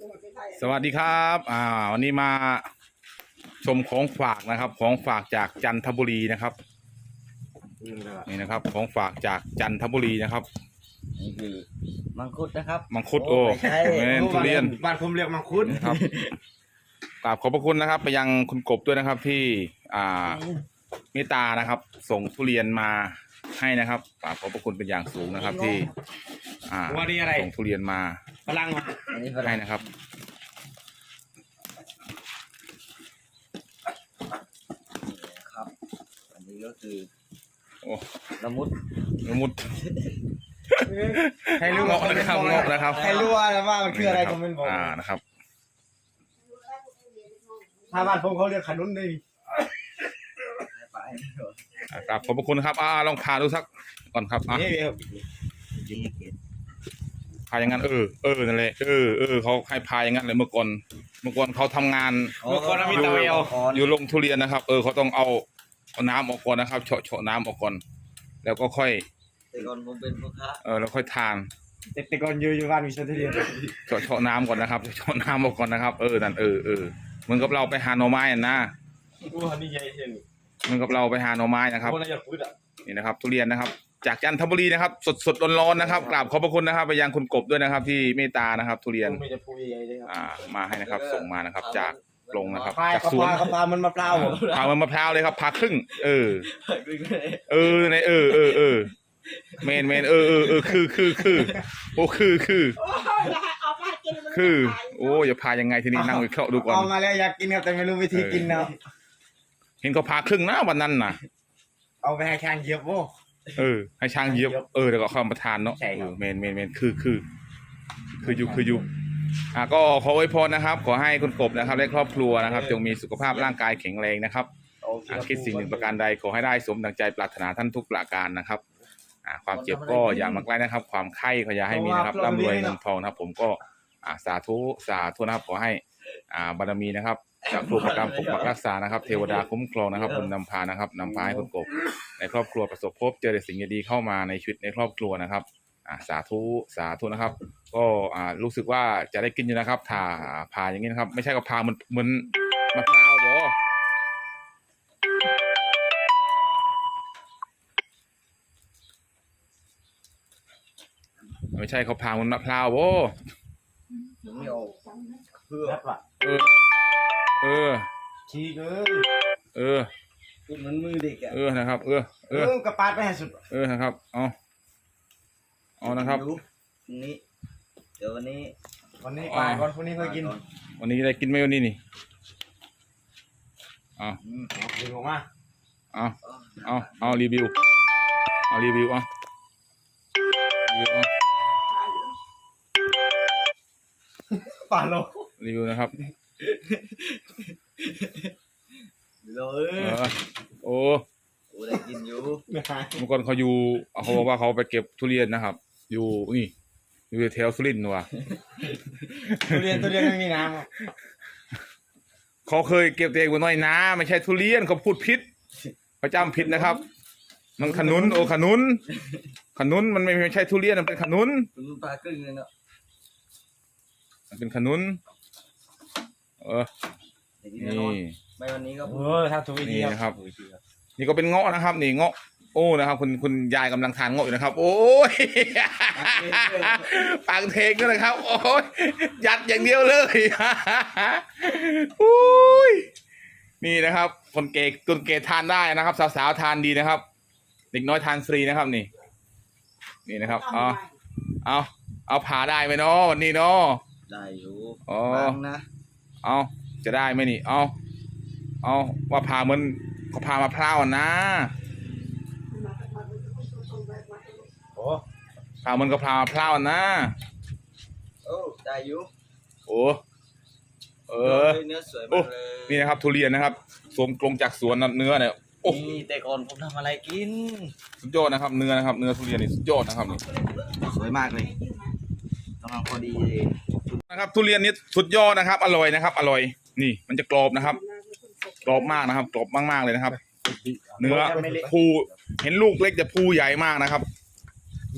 สวัสดีครับ อ่า วันนี้มาชมของฝากนะครับ ของฝากจากจันทบุรีนะครับ นี่นะครับ ของฝากจากจันทบุรีนะครับ นี่คือมังคุดนะครับ มังคุดโอ้ไม่ใช่แม่นทุเรียนบ้านผมเรียกมังคุดนะครับกราบขอบพระคุณนะครับ ไปยังคุณกบด้วยนะครับที่ อ่าเมตตานะครับ ส่งทุเรียนมาให้นะครับกราบขอบพระคุณเป็นอย่างสูงนะครับที่ อ่าว่านี่อะไรส่งทุเรียนมา พลังมาอันนี้ฝให้รั่งนะครับ ครับ อันนี้ก็คือโอ้ ละมุดละมุด ให้รู้เงาะนะครับเงาะนะครับ ให้รู้ว่าว่ามันคืออะไรคอมเมนต์บอกอ่านะครับ ถ้าบ้านผมเขาเรียกขนุนเลยให้ไปอ่ากราบขอบพระคุณครับอ่าลองพาดูสักก่อนครับอะนี่ดีเก ตพาอย่างนั้นเออเออนั่นแหละเออเออเขาให้พาอย่างนั้นเลยเมื่อก่อนเมื่อก่อนเขาทำงาน เมื่อก่อนเรามีเตาเอวอยู่ลงทุเรียนนะครับ เออเขาต้องเอาเอาน้ำออกก่อนนะครับเฉาะเฉาะน้ำออกก่อน แล้วก็ค่อย แต่ก่อนผมเป็นพ่อค้าเออแล้วค่อยทานเด็กแต่ก่อนอยู่อยู่บ้านมีชนทุเรียนเฉาะเฉาะน้ำก่อนนะครับเฉาะน้ำออกก่อนนะครับ เออนั่นเออเออเหมือนกับเราไปหาหน่อไม้อะนะอู้ฮันนี่ใหญ่เช่นเหมือนกับเราไปหาหน่อไม้นะครับ คนละอย่างพูดอะ นี่นะครับทุเรียนนะครับ จากจันทบุรีนะครับ สดสดร้อนร้อนๆนะครับกราบขอบพระคุณนะครับ ไปยังคุณกบด้วยนะครับ ที่เมตตานะครับ ทุเรียนไม่จะพูดใหญ่เลยครับอ่ามาให้นะครับ ส่งมานะครับ จากลงนะครับ พายจากกระสวนพากระพามันมะพร้าวผมผ่ามันมะพร้าวเลยครับผ่าครึ่ง เออดูเลยเออในเออเออเออเมนเมนเออเออเออคือคือคือโอ้คือคือ เอาไปกินมันคือ โอ้อย่าพายังไงทีนี้นั่งวิเคราะห์ดูก่อน เอามาแล้วอยากกินครับแต่ไม่รู้วิธีกินเนาะเห็นเขาพาครึ่งนะวันนั้นน่ะเอาไปให้ช้างเหยียบโว้ เออ ให้ช้างเหยียบเออแล้วก็เข้ามาทานเนาะใช่ครับ เออเมนเมนเมนคือคือ คืออยู่คืออยู่อะก็ขอไว้พรนะครับ ขอให้คุณกบนะครับและครอบครัวนะครับ จงมีสุขภาพร่างกายแข็งแรงนะครับ โอเคอะคิดสิ่งหนึ่งประการใดขอให้ได้สมดังใจปรารถนาท่านทุกประการนะครับอ่าความเจ็บก็อย่ามาใกล้นะครับ ความไข้ก็อย่าให้มีนะครับร่ำรวยเงินทองนะครับ ผมก็อ่าสาธุสาธุนะครับขอให้อ่าบารมีนะครับ จากครูประกรรมปกปักรักษานะครับ เทวดาคุ้มครองนะครับบุญนำพานะครับนำพาให้คุณกบ ในครอบครัวประสบพบเจอแต่สิ่งดีๆเข้ามาในชีวิตในครอบครัวนะครับอ่าสาธุสาธุนะครับ ก็อ่ารู้สึกว่าจะได้กินอยู่นะครับผ่าผ่าอย่างนี้นะครับ ไม่ใช่กับผ่าเหมือนเหมือนมะพร้าวบอไม่ใช่เขาพามันมะพร้าวโว้ผมไม่เอาเพื่อแล้วล่ะเออ เออชี้เกินเออพูดเหมือนมือเด็กอะเออนะครับ เออ เอเออ อกระปาดไปให้สุดเออนะครับ เอาเอานะครับ ดูพรุ่งนี้เดี๋ยววันนี้วันนี้ปาดก่อนพรุ่งนี้ค่อยกินวันนี้ได้กินไหมวันนี้นี่เอาอืมดึงออกมาเอาเอาเอารีวิวเอารีวิวเอารีวิวเอาปาดโลรีวิวนะครับ เลเอยอโอ้โอ้ได้กินอยู่ไม่หายเมื่อก่อนเขาอยู่เขาบอกว่าเขาไปเก็บทุเรียนนะครับ อยู่นี่อยู่แถวสุรินทร์ว่ะทุเรียนทุเรียนไม่มีน้ำอะเขาเคยเก็บตัวเองบนน้อยนาไม่ใช่ทุเรียนเขาพูดผิดเขาจำผิดนะครับ มันขนุน โอ้ขนุน ขนุนมันไม่ไม่ใช่ทุเรียนมันเป็นขนุนคุณปลาครึ่งเลยเนาะมันเป็นขนุน เออได้กินแน่นอนนี่ไม่วันนี้ก็เออถ้าถูกวิธีนี่คนะครับรับ นี่ก็เป็นเงาะนะครับ นี่เงาะโอ้นะครับคุณคุณยายกำลังทานเงาะอยู่นะครับ โอ้ยปากเทงก็นะครับ โอ้ยยัดอย่างเดียวเลยอุ้ยนี่นะครับ คนเกย์คนเกย์ทานได้นะครับ สาวๆทานดีนะครับ เด็กน้อยทานฟรีนะครับนี่ นี่นะครับเอาเอาเอาผ่าได้ไหมเนาะวันนี้เนาะได้อยู่อ๋อบางนะ เอาจะได้ไหมนี่ เอาเอาว่าผ่าเหมือนเขาผ่ามะพร้าวอะนะโอ้ผ่าเหมือนกับผ่ามะพร้าวอะนะโอ้ได้อยู่โอ้เออเนื้อสวยโอ้มากเลยนี่นะครับ ทุเรียนนะครับสวมกลงจากสวนนะเนื้อเนี่ยโอ้นี่แต่ก่อนผมทำอะไรกิน สุดยอดนะครับ เนื้อนะครับ เนื้อทุเรียนนี่สุดยอดนะครับนี่สวยมากเลยกำลังพอดีเลย นะครับ ทุเรียนนี่สุดยอดนะครับ อร่อยนะครับ อร่อย นี่มันจะกรอบนะครับ กรอบมากนะครับ กรอบมากๆเลยนะครับ เนื้อภูเห็นลูกเล็กแต่ภูใหญ่มากนะครับ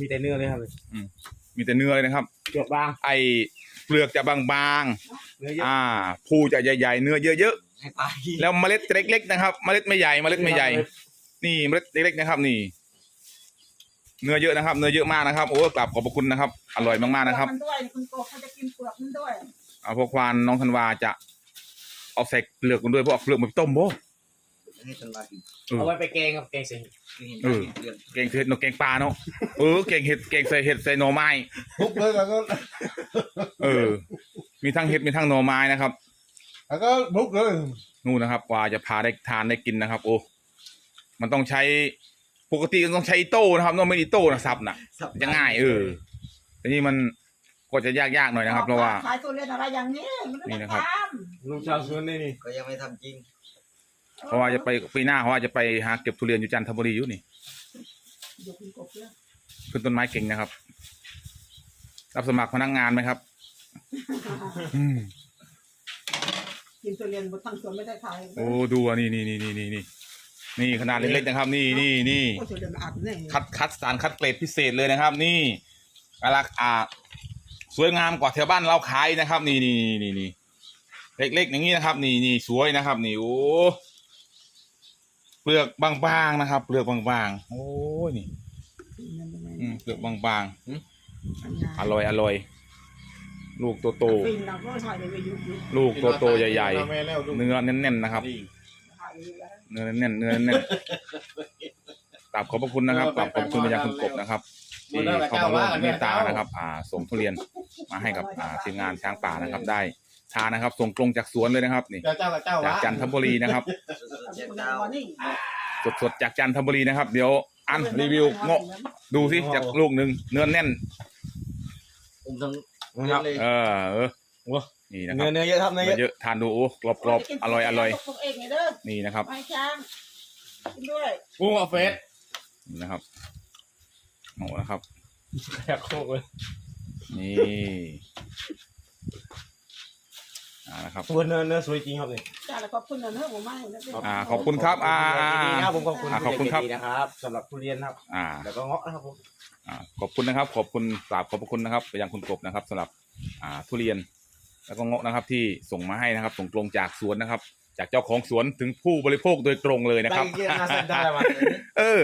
มีแต่เนื้อเลยครับมีแต่เนื้อเลยนะครับเกือบบางไอเปลือกจะบางเนื้อเยๆอะอ่าภูจะใหญ่ๆเนื้อเยอะให้ปลากินๆแล้วเมล็ดจะเล็กๆนะครับ เมล็ดไม่ใหญ่เมล็ดไม่ใหญ่ นี่เมล็ดเล็กๆนะครับ นี่ เนื้อเยอะนะครับ เนื้อเยอะมากนะครับ โอ้กลับขอบพระคุณนะครับ อร่อยมากๆนะครับมันด้วยคุณโกเขาจะกินเปลือกมันด้วยเอาพวกควานน้องธันวาจะเอาใส่เปลือกมันด้วยเพราะเอาเปลือกมันไปต้มโบให้ฉันมากินเออเอาไว้ไปแกงครับแกงเสียกินเออเรื่องเก่งเห็ดนกเก่งปลาเนาะเออเก่งเห็ดเก่งใส่เห็ดใส่หน่อไม้ทุบเลยแล้วก็เออ มีทั้งเห็ดมีทั้งหน่อไม้นะครับ แล้วก็บุกเลยนู่นนะครับ กว่าจะพาได้ทานได้กินนะครับ โอ้มันต้องใช้ ปกติก็ต้องใช้อิโต้นะครับต้องไม่อิโต้นะสับนะสับ จะง่ายเออแต่นี่มันก็จะยากๆหน่อยนะครับ เพราะว่า ขายตัวเรียนอะไรอย่างนี้มันนี่ไม่นะครับ ทลุงชาวสวนนี่นี่ก็ยังไม่ทำจริงำเพราะว่าจะไปปีหน้าเพราะว่าจะไปหาเก็บทุเรียนอยู่จันทบุรีอยู่นี่เดี๋ยวคุณกบเนี่ยขึ้นต้นไม้เก่งนะครับ รับสมัครพนักงานไหมครับ อืมกินตัวเรียนบนทางสวนไม่ได้ขายโอ้ดูอะนี่นี่นี่นี่นี่นี่ นี่ขนาดเล็กๆนะครับ นี่นี่นี่โอ้ตัวเรียนอาบเนี่ยคัดคัดสารคัดเกรดพิเศษเลยนะครับ นี่ราคาสวยงามกว่าแถวบ้านเราขายนะครับ นี่นี่นี่นี่เล็กๆอย่างนี้นะครับ นี่นี่สวยนะครับ นี่โอ้เปลือกบางๆนะครับ เปลือกบางๆโอ้ยนี่อืมเปลือกบางๆอร่อยอร่อยลูกโตโตฟินเราก็ถ่ายไปอยู่อยู่ๆลูกโตโตๆใหญ่แม่แล้วลูกๆเนื้อแน่นๆนะครับถ่ายอยู่แล้ว เนื้อแน่นๆเนื้อแน่นๆกราบขอบพระคุณนะครับกราบขอบคุณไปยังคุณกบนะครับที่เข้ามาร่วมเมตตานะครับ อ่าส่งทุเรียนมาให้กับอ่าทีมงานช้างป่านะครับ ได้ทานนะครับ ส่งตรงจากสวนเลยนะครับ นี่ เจ้าเจ้ากับเจ้าจากวะจันทบุรีนะครับเจ็ดดาววันนี้สดๆจากจันทบุรีนะครับ เดี๋ยวอันรีวิวเงาะดูสิจากลูกหนึ่งเนื้อแน่นผมทั้งครับเลยเออเออ นี่นะคเนื้รัอบเนื้อเยอะครับเนื้อเยเนื้ออะเยอะทานดูโอ้กรอบๆอร่อยอร่อยตัวเองเนี่ยเด้อนี่นะครับไม่ช้างกินด้วยกุ้งเอาเฟสนี่นะครับโอ้นะครับแยกโคกเลยนี่อ่านะครับ ตัวเนื้อเนื้อสวยจริงครับนี่จ้าแล้วขอบคุณนะเนอะผมไม่นะอ่าขอบคุณครับอ่าอ่าดีอ่านะครับผมขอบคุณอ่าขอบคุณครับ ดีนะครับสำหรับทุเรียนครับ อ่า แล้วก็เงาะนะครับผม อ่าขอบคุณนะครับ ขอบคุณกราบขอบพระคุณนะครับไปยังคุณกบนะครับสำหรับอ่าทุเรียน แล้วก็เงาะนะครับที่ส่งมาให้นะครับ ส่งตรงจากสวนนะครับ จากเจ้าของสวนถึงผู้บริโภคโดยตรงเลยนะครับได้เยอะน่าสนใจมาเออ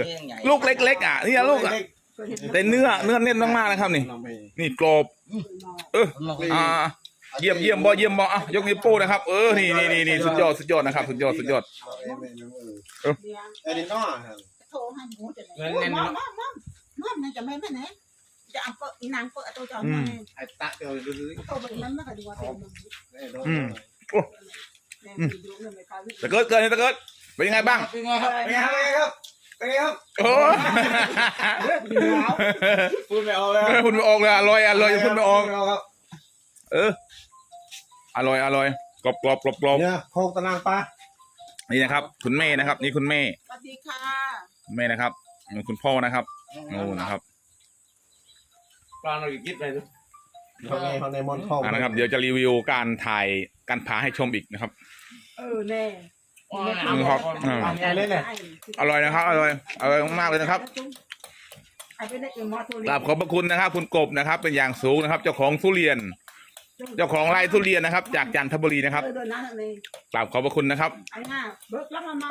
ลูกเล็ก ๆ อะนี่ลูกอะแต่เนื้อเนื้อเน้นมากๆนะครับนี่ นี่กรอบเอออ่าเยี่ยมเยี่ยมบ่เยี่ยมบ่อะยกนิ้วโป้นะครับเออนี่นี่นี่นี่สุดยอดสุดยอดนะครับสุดยอดสุดยอดเดี๋ยวเอดินน้อโทรให้หมูจะไหนมั่มมั่มมั่มมั่มมันจะไม่ไม่ไหน จะเอาเปิดอีนางเปิดตัวจอมมาไอ้ตะเดียวดูดูโทรไปนั้นไม่ก็ดีกว่าเต็มอืมแม่ดูเรื่องไม่ค่อยตะเกิดเกิดตะเกิดเป็นยังไงบ้างเป็นไงครับเป็นไงครับเป็นไงครับโอ้พูดไม่ออกเลยพูดไม่ออกเลยอร่อยอร่อยพูดไม่ออกครับเอออร่อยอร่อยกรอบกรอบกรอบกรอบเนี่ยโคกตะนางปลานี่นะครับ คุณแม่นะครับ นี่คุณแม่สวัสดีค่ะคุณแม่นะครับนี่คุณพ่อนะครับโอ้นะครับ ปลาเราอีกยิดไปดูเขาในเขาในมอนทองอ่านะครับ เดี๋ยวจะรีวิวการถ่ายการพาให้ชมอีกนะครับ เออแน่ครับอืม ไงเล่นเนี่ยอร่อยนะครับ อร่อย อร่อยมากๆเลยนะครับไอ้เป็นเด็กมอทุกราบขอบพระคุณนะครับ คุณกบนะครับ เป็นอย่างสูงนะครับ เจ้าของทุเรียน เจ้าของไร่ทุเรียนนะครับ จากจันทบุรีนะครับเออเดินหน้าเลยกราบขอบพระคุณนะครับไอ้หน้าเบิกแล้วมามา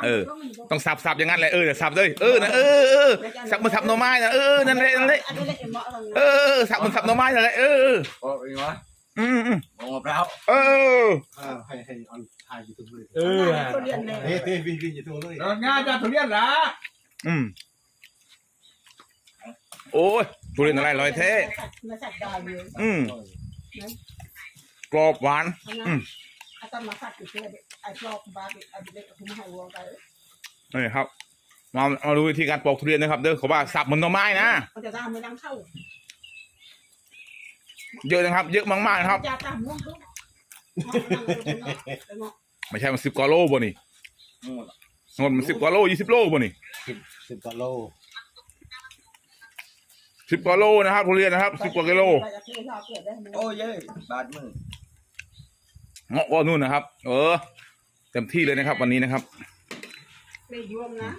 ต้องสับสับอย่างนั้นเลยเออสับเลยเออนะเออเออสับมันสับหน่อไม้นะเออนั่นแหละนั่นแหละอันนี้เล็กมออะไรเออสับมันสับหน่อไม้นั่นแหละเออเออโอ้ยงวะอืมอืมมองมะพร้าวเออให้ให้ออนถ่ายยูทูบเลยเออทุเรียนเลยเฮ้ยเฮ้ยวิ่งวิ่งยูทูบเลยงานจะทุเรียนละอืมโอ้ยทุเรียนอะไรลอยเท่มาสัตว์ดาวเลยอืม กรอบหวานนะอาตมาสัตว์อยู่ที่ไอ้ชอบบาร์ไอ้เด็กคุณให้วัวไปนี่ครับ มามาดูวิธีการปอกทุเรียนนะครับ เด้อเขาว่าสับเหมือนหน่อไม้นะ มันจะตามไม่ดังเข้าเยอะนะครับ เยอะมากๆนะครับ จะตามม่วงทุกไม่ใช่มันสิบกว่าโลบ่นี่งดมันสิบกว่าโลยี่สิบโลบ่นี่สิบกว่าโลสิบกว่าโลนะครับทุเรียนนะครับสิบกว่ากิโล โอ้ยเย้ยบาดมือ เงาะก็นู่นนะครับ เออ เต็มที่เลยนะครับ วันนี้นะครับไม่ยวมนะ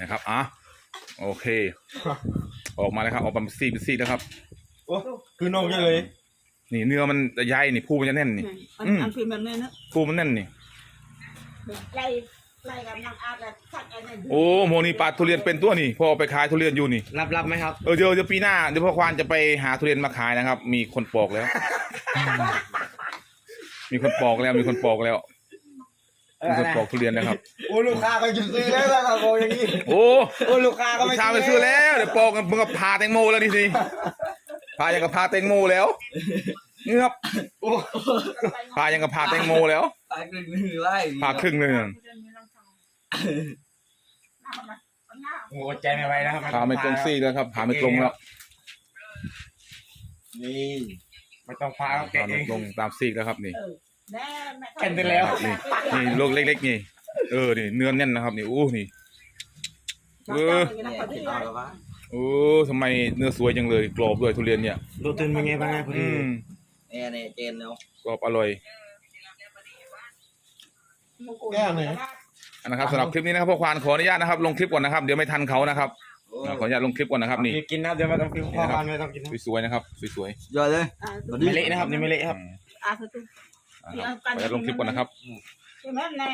นะครับอะโอเค ออกมาแล้วครับ ออกมาเป็นซี่เป็นซี่นะครับ โอ้คือนมเยอะเลย นี่เนื้อมันจะใหญ่นี่ภูมันจะแน่นนี่อันอืมอันพิมพ์แบบนี้นะภูมันแน่นนี่ไล่ไล่กับนางอาแบบสักอันนี้โอ้โมนี่ปลาทุเรียนเป็นตัวนี่พ่อเอาไปขายทุเรียนอยู่นี่ รับรับไหมครับเออเดี๋ยวเดี๋ยวปีหน้าเดี๋ยวพ่อควานจะไปหาทุเรียนมาขายนะครับ มีคนปอกแล้ว มีคนปอกแล้วมีคนปอกแล้วมีคนปอกทุเรียนแล้วครับ โอ้ลูกค้าก็จะซื้อแล้วล่ะครับโอ้อย่างนี้โอ้โอ้ลูกค้าก็ลูไม่กชายไปซื้อแล้วเดี๋ยวปอกมึงก็พาแตงโมแล้วดิสิพายังกับพาแตงโมแล้วนี่ครับโอ้พายังกับพาแตงโมแล้วตายหนึ่งหนึ่งไร่พาครึ่งเลยนั่นโอ้ใจไม่ไหวนะครับพาไม่ตรงซี่แล้วครับพาไม่ตรงแล้วนี่ ไม่ต้องพาเอาแกะพาเอไม่งตรงตามซีกแล้วครับนี่แน่แม่เป็นไปแล้วนี่นี่ลูกเล็ก ๆ นี่ เออนี่เนื้อแน่นนะครับนี่อู้นี่เออเนี่ยคิดเอาแล้ววะโอ้ทำไมเนื้อสวยจังเลยกรอบด้วยทุเรียนเนี่ยโรตีนเป็นไงบ้างครับพออืดีมเนี่ยเนี่ยเจนเนาะกรอบอร่อยแก้วหนึ่งนะครับสำหรับคลิปนี้นะครับพ่อควานขออนุญาตนะครับ ลงคลิปก่อนนะครับ เดี๋ยวไม่ทันเขานะครับโอ้อ่าขออนุญาตลงคลิปก่อนนะครับนี่กินนะเดี๋ยวไม่ต้องกินข้าวกันไม่ต้องกินนะสวยๆนะครับสวยยอดเลยไม่เละนะครับนี่ไม่เละๆครับอืมอาสตุอ่าครับขออนุญาตลงคลิปก่อนนะครับใช่ไหมแน่